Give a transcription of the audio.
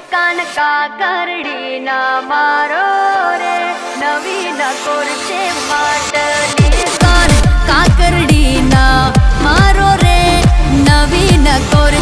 કાનકા કરડી ના મારો રે નવી નકોર છે માટલી. કાન કાકરડી ના મારો રે નવી નકોર